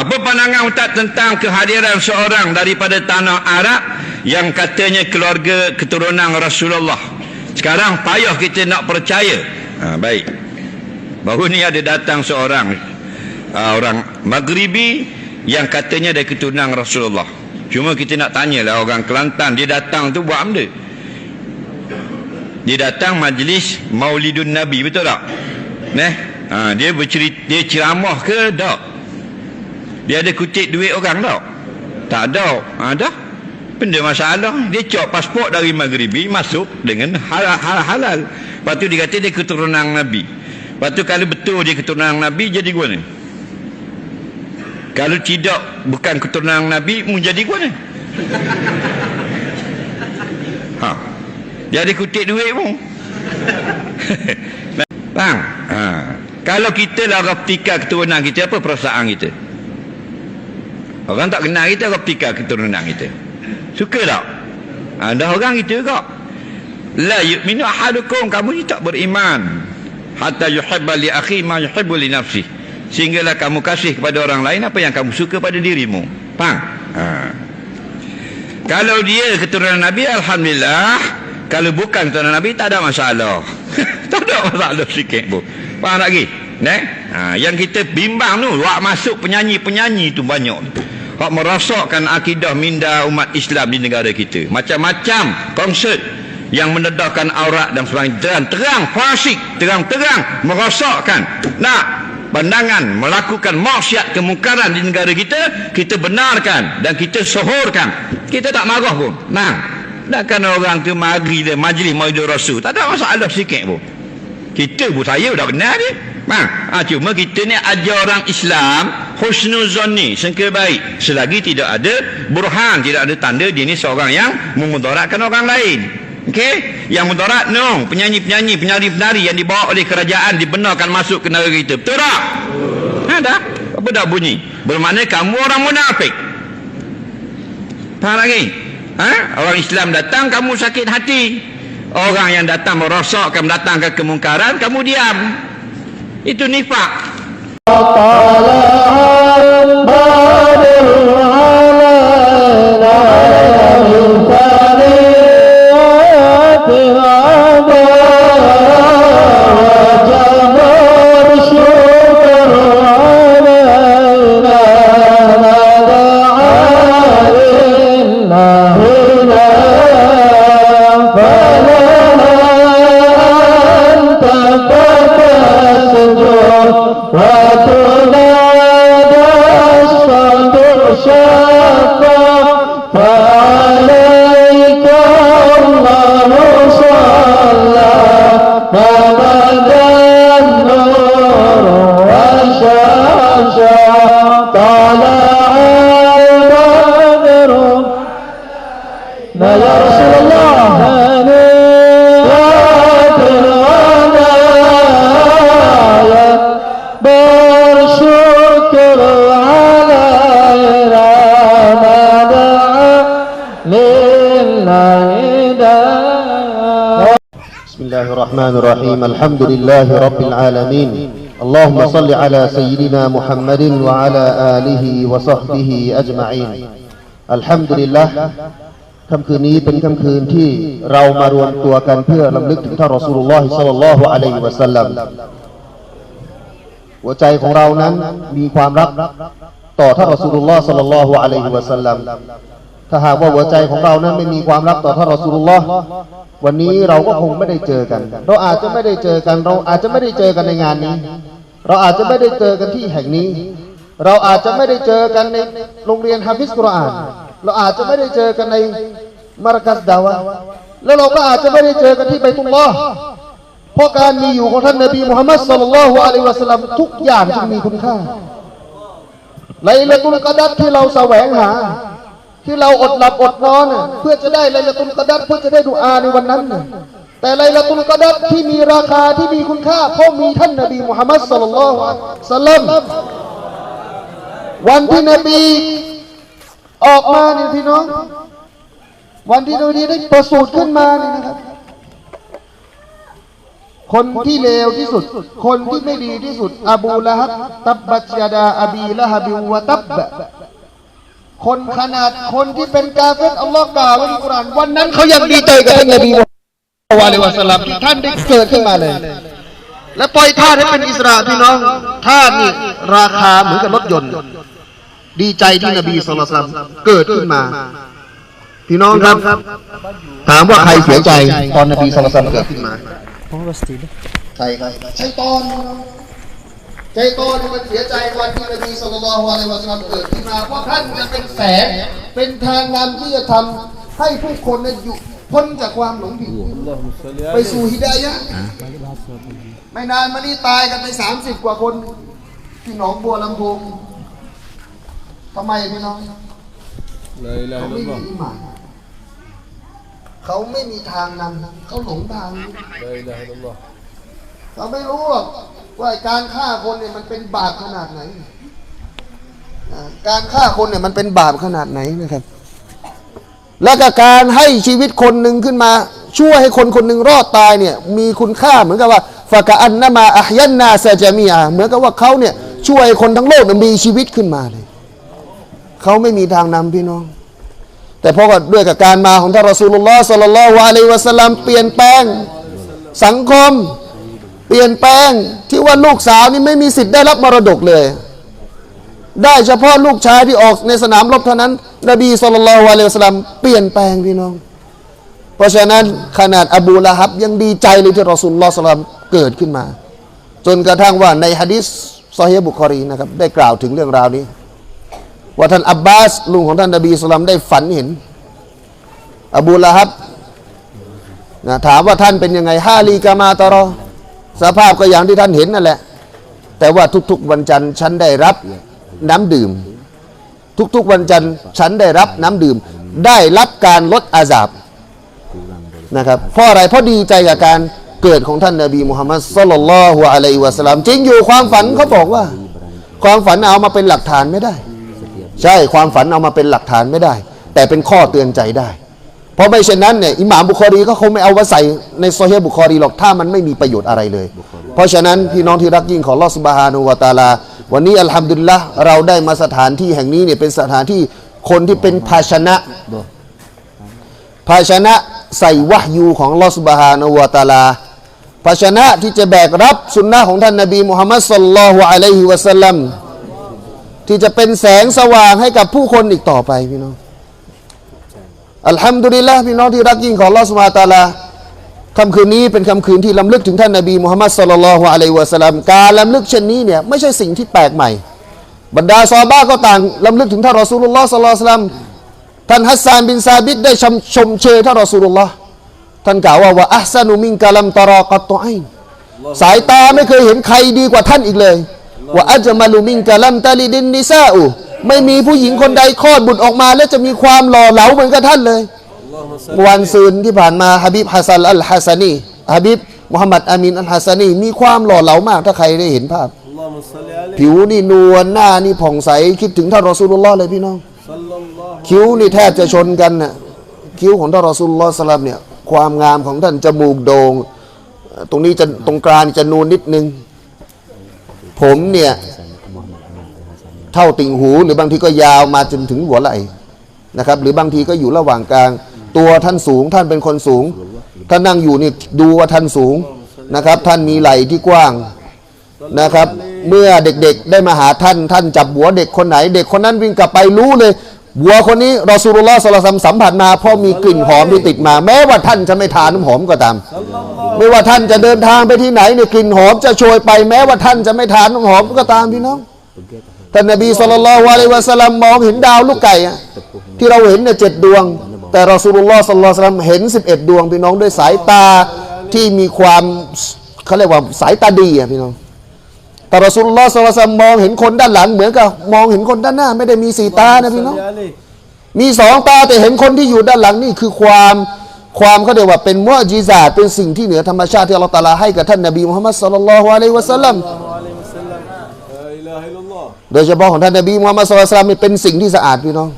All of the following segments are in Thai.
Apa pandangan Ustaz tentang kehadiran seorang daripada tanah Arab yang katanya keluarga keturunan Rasulullah. Sekarang payah kita nak percaya. Ha, baik. Baru ni ada datang seorang uh, orang Maghribi yang katanya dari keturunan Rasulullah. Cuma kita nak tanyalah orang Kelantan dia datang tu buat benda. Dia datang majlis Maulidun Nabi betul tak? Neh, ha, dia bercerita dia ceramah ke tak? Dia ada kutip duit orang tak? Tak ada. Ha, dah. Benda masalah. Dia cop pasport dari Maghribi masuk dengan halal. halal. Lepas tu dia kata dia keturunan Nabi. Lepas tu kalau betul dia keturunan Nabi jadi gua ni. Kalau tidak bukan keturunan Nabi mu jadi gua ni. Ha. Dia ada kutip duit pun. Bang, ha. kalau kita lah reptika keturunan kita, apa perasaan kita? Orang tak kenal kita, reptika keturunan kita. Suka tak? Ada orang itu juga. La yu'minu ahadukum, kamu ni tak beriman. Hatta yuhibba li akhi ma yuhibbu li nafsi. Sehinggalah kamu kasih kepada orang lain apa yang kamu suka pada dirimu. Faham? Ha. Kalau dia keturunan Nabi, Alhamdulillah. Kalau bukan keturunan Nabi, tak ada masalah. tak ada masalah sikit pun. Faham lagi? Ne? Ha, yang kita bimbang tu, wak masuk penyanyi-penyanyi tu banyak. Wak merosakkan akidah minda umat Islam di negara kita. Macam-macam konsert yang mendedahkan aurat dan sebagainya. Terang-terang, fasik, terang-terang merosakkan. Nak pandangan melakukan maksiat kemungkaran di negara kita kita benarkan dan kita sohorkan kita tak marah pun nah takkan orang tu mari dia majlis maulid rasul tak ada masalah sikit pun kita pun saya dah kenal dia nah, ha, cuma kita ni ajar orang Islam husnuzon ni sangka baik selagi tidak ada burhan tidak ada tanda dia ni seorang yang memudaratkan orang lain Okey, yang mudarat no, penyanyi-penyanyi, penari-penari yang dibawa oleh kerajaan dibenarkan masuk ke negara kita. Betul tak? Ada. Apa dah bunyi? Bermakna kamu orang munafik. Faham lagi? Ha? Orang Islam datang kamu sakit hati. Orang yang datang merosakkan mendatangkan kemungkaran kamu diam. Itu nifak. الله الرحمن الرحيم الحمد لله رب العالمين اللهم صل على سيدنا محمد وعلى آله وصحبه أجمعين الحمد لله ค่ำคืนนี้เป็นค่ำคืนที่เรามารวมตัวกันเพื่อลำลึกถึงท่านรอสูลุลลอฮิศ็อลลัลลอฮุอะลัยฮิวะสัลลัมหัวใจของเรานั้นมีความรักต่อท่านรอสูลุลลอฮ์ศ็อลลัลลอฮุอะลัยฮิวะสัลลัม ถ้าหากว่าหัวใจของเรานั้นไม่มีความรักต่อท่านรอสูลุลลอฮ์วันนี้เราก็คงไม่ได้เจอกัน เราอาจจะไม่ได้เจอกัน เราอาจจะไม่ได้เจอกันในงานนี้ เราอาจจะไม่ได้เจอกันที่แห่งนี้ เราอาจจะไม่ได้เจอกันในโรงเรียนฮะฟิซกุรอาน เราอาจจะไม่ได้เจอกันในมารกัสดาวะแล้วเราก็อาจจะไม่ได้เจอกันที่ไบตุลลอฮ์เพราะการมีอยู่ของท่านนบีมุฮัมมัดศ็อลลัลลอฮุอะลัยฮิวะสัลลัมทุกอย่างจึงมีคุณค่าไลละตุลกะดัดที่เราแสวงหา ที่เราอดหลับอดนอนเพื่อจะได้ไลละตุลกะดัดเพื่อจะได้ดุอาในวันนั้น แต่ไลละตุลกะดัดที่มีราคาที่มีคุณค่าเพราะมีท่านนบีมุฮัมมัดศ็อลลัลลอฮุอะลัยฮิวะสัลลัมวันที่นบีออกมาเนี่ยพี่น้อง วันที่นบีได้ประสูติขึ้นมาเนี่ยนะครับ คนที่เลวที่สุด คนที่ไม่ดีที่สุด อบูละฮับตับบัตยาดาอบีละฮับิวะตับบะ คนขนาดคนที่เป็นกาเฟตอัลลอฮ์กล่าวไว้ในกุรอานวันนั้นเขายังดีใจกับท่านนบีมุฮัมมัดวะอะลัยฮิวะสัลลัมที่ท่านได้เกิดขึ้นมาเลย และปล่อยทาสให้เป็นอิสระพี่น้องทาสนี่ราคาเหมือนกับรถยนต์ ดีใจที่นบีสุลต่านเกิดขึ้นมาพี่น้องครับ ถามว่าใครเสียใจตอนนบีสุลต่านเกิดขึ้นมา Oh, pasti dah. ใครครับชัยตอน ชัยตอนมันเสียใจวันที่นบีสุลต่านอะลัยวะสัลลัมเกิดขึ้นมาเพราะท่านจะเป็นแสงเป็นทางนำที่จะทำให้ผู้คนนั้นอยู่พ้นจากความหลงผิดไปสู่ฮิดายะห์ไม่นานมานี้ตายกันไปสามสิบกว่าคน ที่หนองบัวลำพูทำไมพี่น้อง La ilaha เขาไม่มี illallah. อิหมานเขาไม่มีทางนำเขาหลงทาง La ilaha illallah. เราไม่รู้หรอก ว่าการฆ่าคนเนี่ยมันเป็นบาปขนาดไหน การฆ่าคนเนี่ยมันเป็นบาปขนาดไหนนะครับ และก็การให้ชีวิตคนหนึ่งขึ้นมา ช่วยให้คนคนหนึ่งรอดตายเนี่ยมีคุณค่าเหมือนกับว่าฟากะอันนามาอัยันนาเซจามีอาเหมือนกับว่าเขาเนี่ยช่วยคนทั้งโลกมีชีวิตขึ้นมาเลยเขาไม่มีทางนำพี่น้อง แต่เพราะว่าด้วยกับการมาของท่านรอซูลุลลอฮ์สัลลัลลอฮุอะลัยวะสัลลัมเปลี่ยนแปลงสังคม เปลี่ยนแปลงที่ว่าลูกสาวนี่ไม่มีสิทธิ์ได้รับมรดกเลย ได้เฉพาะลูกชายที่ออกในสนามรบเท่านั้น นบีสุลต่านละฮ์อะลัยฮิวะสลัมเปลี่ยนแปลงพี่น้อง เพราะฉะนั้นขนาดอบูละฮับยังดีใจเลยที่รอสุลลอฮ์สลัมเกิดขึ้นมา จนกระทั่งว่าในฮะดิษซอฮีฮ์บุคอรีนะครับได้กล่าวถึงเรื่องราวนี้ ว่าท่านอับบาสลุงของท่านนบีสุลต่านได้ฝันเห็น อบูละฮับนะถามว่าท่านเป็นยังไงฮาลีกามาตารอ สภาพก็อย่างที่ท่านเห็นนั่นแหละ แต่ว่าทุกๆวันจันทร์ฉันได้รับน้ำดื่ม ทุกๆวันจันทร์ฉันได้รับน้ำดื่ม ได้รับการลดอาสาบนะครับเพราะอะไรเพราะดีใจกับการเกิดของท่านนบีมุฮัมมัดสุลลัลลอฮุอะลัยฮิวะสัลลัมจริงอยู่ความฝันเขาบอกว่า ความฝันเอามาเป็นหลักฐานไม่ได้ ใช่ความฝันเอามาเป็นหลักฐานไม่ได้ แต่เป็นข้อเตือนใจได้ ราะไม่เช่นนั้นเนี่ยอิหม่ามบุคอรีก็คงไม่เอามาใส่ในโซเฮียบุคอรีหรอกถ้ามันไม่มีประโยชน์อะไรเลย เพราะฉะนั้นพี่น้องที่รักยิ่งของลอสบาฮานุวาตาลา วันนี้อัลฮัมดุลิลละเราได้มาสถานที่แห่งนี้เนี่ยเป็นสถานที่คนที่เป็นภาชนะ ภาชนะใส่วะห์ยูของลอสบาฮานุวาตาลา ภาชนะที่จะแบกรับสุนนะของท่านนบีมุฮัมมัดสัลลัลลอฮุอะลัยฮิวะสัลลัมที่จะเป็นแสงสว่างให้กับผู้คนอีกต่อไปพี่น้อง อัลฮัมดุลิลละพี่น้องที่รักยิ่งของลอสุบฮาตาลาคำคืนนี้เป็นคำคืนที่ลำลึกถึงท่านนบีมุฮัมมัดสุลลัลฮุอะลัยวะสัลลัมการลำลึกเช่นนี้เนี่ยไม่ใช่สิ่งที่แปลกใหม่ บรรดาซอบ้าก็ต่างลำลึกถึงท่านรอซูลุลลอฮ์สัลลัลลอฮุอะลัยฮิวะสัลลัมท่านฮัสซานบินซาบิดได้ชมชมเชยท่านรอซูลุลลอฮ์ท่านกล่าวว่าว่าอัพซานุมินกะลัมตารอกัตตอไอสายตาไม่เคยเห็นใครดีกว่าท่านอีกเลยว่าอัจมาลุมินกะลัมตาลิดินนิซาอู ไม่มีผู้หญิงคนใดคลอดบุตรออกมา และจะมีความหล่อเหลาเหมือนกับท่านเลย วันซืนที่ผ่านมาฮะบิบฮัสซันอัลฮัสซานีฮะบิบมุฮัมมัดอามินอัลฮัสซานีมีความหล่อเหลามากถ้าใครได้เห็นภาพ ผิวนี่นวลหน้านี่ผ่องใสคิดถึงท่านรอซูลุลลอฮ์เลยพี่น้อง คิ้วนี่แทบจะชนกันน่ะคิ้วของท่านรอซูลุลลอฮ์สลัมเนี่ยความงามของท่านจมูกโดง่งตรงนี้จะตรงกลางจะนูนนิดนึง ผมเนี่ย เท่าติ่งหู หรือบางทีก็ยาวมาจนถึงหัวไหล่นะครับ หรือบางทีก็อยู่ระหว่างกลาง ตัวท่านสูงท่านเป็นคนสูง ท่านนั่งอยู่นี่ดูว่าท่านสูงนะครับ ท่านมีไหล่ที่กว้างนะครับ เมื่อเด็กๆได้มาหาท่านท่านจับหัวเด็กคนไหน เด็กคนนั้นวิ่งกลับไปรู้เลยหัวคนนี้รอสูลุลลอฮ์สลลัลลอฮุอะลัยฮิวะซัลลัมสัมผัสมาเพราะมีกลิ่นหอมที่ติดมา แม้ว่าท่านจะไม่ทานน้ำหอมก็ตาม ไม่ว่าท่านจะเดินทางไปที่ไหนเนี่ยกลิ่นหอมจะโชยไปแม้ว่าท่านจะไม่ทานน้ำหอมก็ตามพี่น้อง ท่านนบีสุลต่านละฮ์อะลัยฮิวะสัลลัมมองเห็นดาวลูกไก่อะที่เราเห็นเนี่ยเจ็ดดวง แต่รอสูลุลลอฮ์สัลลัลลอฮุอะลัยฮิวะสัลลัมเห็นสิบเอ็ดดวงพี่น้องด้วยสายตาที่มีความเขาเรียกว่าสายตาดีอะพี่น้องแต่รอสุลลอฮ์สลลัลลอฮุอะลัยฮิวะซัลลัมมองเห็นคนด้านหลัง เหมือนกับมองเห็นคนด้านหน้า ไม่ได้มีสีตานะพี่น้อง salli alayhi มีสองตาแต่เห็นคนที่อยู่ด้านหลังนี่คือความความเขาเรียกว่าเป็นมุอจิซาตเป็นสิ่งที่เหนือธรรมชาติที่อัลลอฮฺตะอาลาให้กับท่านนบีมุฮัมมัดศ็อลลัลลอฮุอะลัยฮิวะสัลลัม โดยเฉพาะของท่านนบีมุฮัมมัดสุลตามเป็นสิ่งที่สะอาดพี่น้อง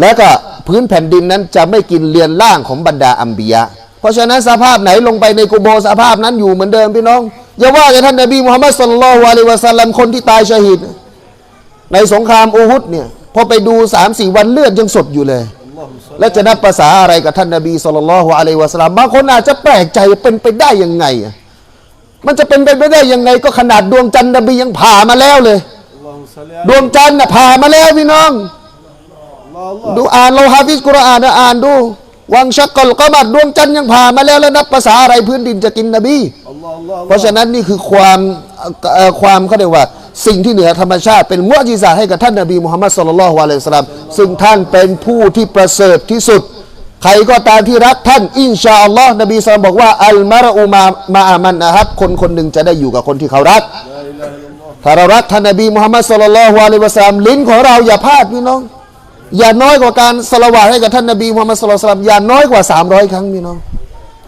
และก็พื้นแผ่นดินนั้นจะไม่กินเลียนล่างของบรรดาอัมบียะ เพราะฉะนั้นสภาพไหนลงไปในกุโบสภาพนั้นอยู่เหมือนเดิมพี่น้องอย่าว่าแต่ท่านนบีมุฮัมมัดสุลลัลวะลิวะสัลลัมคนที่ตายชหิดในสงครามอูฮุดเนี่ยพอไปดูสามสี่วันเลือดยังสดอยู่เลย และจะนับภาษาอะไรกับท่านนบีสุลลัลอะลัยวะสัลลัมบางคนอาจจะแปลกใจเป็นไปได้ยังไงอะ มันจะเป็นไปไม่ได้ยังไงก็ขนาดดวงจันทร์นบียังผ่ามาแล้วเลย ดวงจันทร์น่ะผ่ามาแล้วพี่น้อง ดูอ่านโลฮาฟิสกุรอานะอ่านดู วังชักกลก็มาดวงจันทร์ยังผ่ามาแล้วแล้วนับภาษาอะไรพื้นดินจะกินนบี เพราะฉะนั้นนี่คือความความเขาเรียกว่า สิ่งที่เหนือธรรมชาติเป็นมุอจิซาให้กับท่านนบีมุฮัมมัดสุลลัลฮวาเลสลามซึ่งท่านเป็นผู้ที่ประเสริฐที่สุด ใครก็ตามที่รักท่าน อินชาอัลลอฮ์นบีสลมบอกว่า อัลมารอูมามาอามันนะครับคนคนหนึ่งจะได้อยู่กับคนที่เขารัก ถ้าเรารักท่านนบีมุฮัมมัดสุลลัลฮวาลิวะสลามลิ้นของเราอย่าพลาดพี่น้อง อย่าน้อยกว่าการสละวะให้กับท่านนบีมุฮัมมัดสุลลัลสลามอย่าน้อยกว่า 300 ครั้งพี่น้อง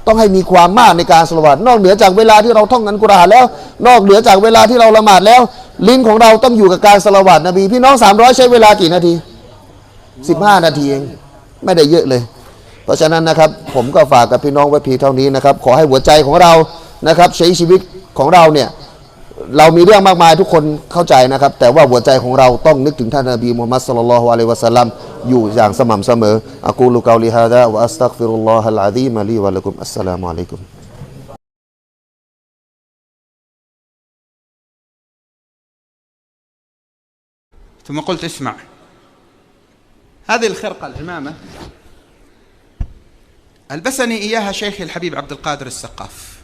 ต้องให้มีความมากในการสละวะนอกเหนือจากเวลาที่เราท่องอันกุรอานแล้ว นอกเหนือจากเวลาที่เราละหมาดแล้ว ลิ้นของเราต้องอยู่กับการสละวะนบี พี่น้อง300ใช้เวลากี่นาที 15 นาทีเองไม่ได้เยอะเลย เพราะฉะนั้นนะครับ ผมก็ฝากกับพี่น้องไว้เพียงเท่านี้นะครับ ขอให้หัวใจของเรานะครับ ใช้ชีวิตของเราเนี่ย เรามีเรื่องมากมายทุกคนเข้าใจนะครับ แต่ว่าหัวใจของเราต้องนึกถึงท่านนบีมุฮัมมัดสุลลัลลอฮุอะลัยฮิวะสัลลัมอยู่อย่างสม่ำเสมออะกูลุกาลิฮาดะวะอัสตัฆฟิรุลลอฮะลอะซีมะลีวะละกุมอัสสลามุอะลัยกุม ثم قلت اسمع هذه الخرقة العمامة ألبسني إياها شيخي الحبيب عبد القادر السقاف.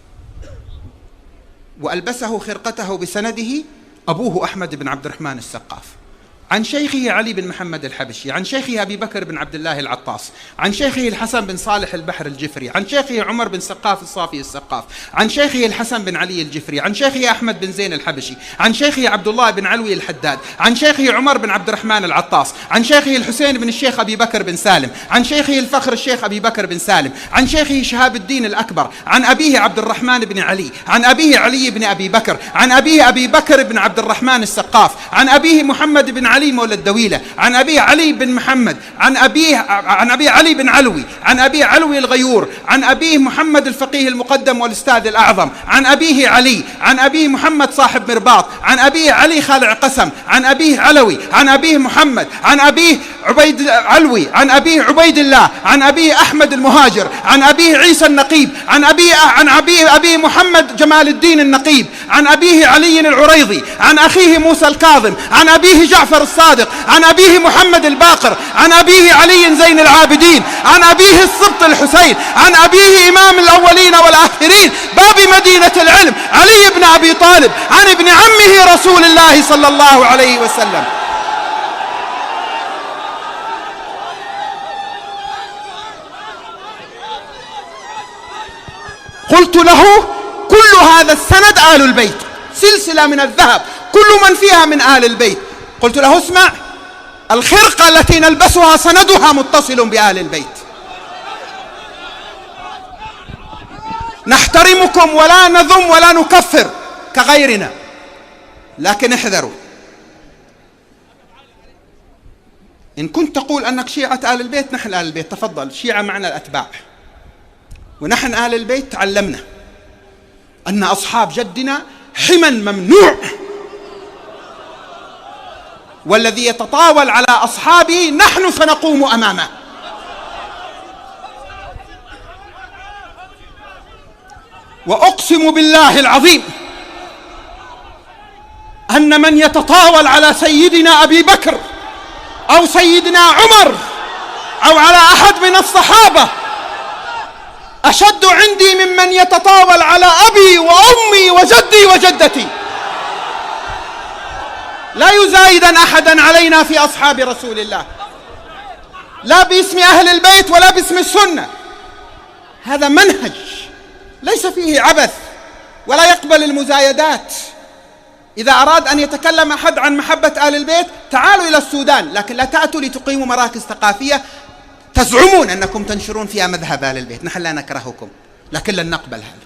وألبسه خرقته بسنده أبوه أحمد بن عبد الرحمن السقاف. عن شيخه علي بن محمد الحبشي عن شيخه أبي بكر بن عبد الله العطاس عن شيخه الحسن بن صالح البحر الجفري عن شيخه عمر بن سقاف الصافي السقاف عن شيخه الحسن بن علي الجفري عن شيخه أحمد بن زين الحبشي عن شيخه عبد الله بن علوي الحداد عن شيخه عمر بن عبد الرحمن العطاس عن شيخه الحسين بن الشيخ أبي بكر بن سالم عن شيخه الفخر الشيخ أبي بكر بن سالم عن شيخه شهاب الدين الأكبر عن أبيه عبد الرحمن بن علي عن أبيه علي بن أبي بكر عن أبيه أبي بكر بن عبد الرحمن السقاف عن أبيه محمد بن علي مولى الدويلة عن أبيه علي بن محمد عن أبيه عن أبيه علي بن علوي عن أبيه علوي الغيور عن أبيه محمد الفقيه المقدم والأستاذ الأعظم عن أبيه علي عن أبيه محمد صاحب مرباط عن أبيه علي خالع قسم عن أبيه علوي عن أبيه محمد عن أبيه عبيد علوي عن أبيه عبيد الله عن أبيه أحمد المهاجر عن أبيه عيسى النقيب عن أبيه عن أبيه أبيه محمد جمال الدين النقيب عن أبيه علي العريضي عن أخيه موسى الكاظم عن أبيه جعفر الصادق عن أبيه محمد الباقر عن أبيه علي زين العابدين عن أبيه السبط الحسين عن أبيه إمام الأولين والآخرين باب مدينة العلم علي بن أبي طالب عن ابن عمه رسول الله صلى الله عليه وسلم قلت له كل هذا السند آل البيت سلسلة من الذهب كل من فيها من آل البيت. قلت له اسمع الخرقة التي نلبسها سندها متصل بآل البيت. نحترمكم ولا نذم ولا نكفر كغيرنا لكن احذروا. إن كنت تقول أنك شيعة آل البيت نحن آل البيت تفضل شيعة معنا الأتباع. ونحن آل البيت تعلمنا أن أصحاب جدنا حما ممنوع. والذي يتطاول على أصحابه نحن سنقوم أمامه. وأقسم بالله العظيم أن من يتطاول على سيدنا أبي بكر أو سيدنا عمر أو على أحد من الصحابة أشد عندي ممن يتطاول على أبي وأمي وجدي وجدتي. لا يزايدن أحدا علينا في أصحاب رسول الله. لا باسم أهل البيت ولا باسم السنة. هذا منهج ليس فيه عبث ولا يقبل المزايدات. إذا أراد أن يتكلم أحد عن محبة آل البيت تعالوا إلى السودان لكن لا تأتوا لتقيموا مراكز ثقافية تزعمون أنكم تنشرون فيها مذهب آل البيت. نحن لا نكرهكم لكن لن نقبل هذا.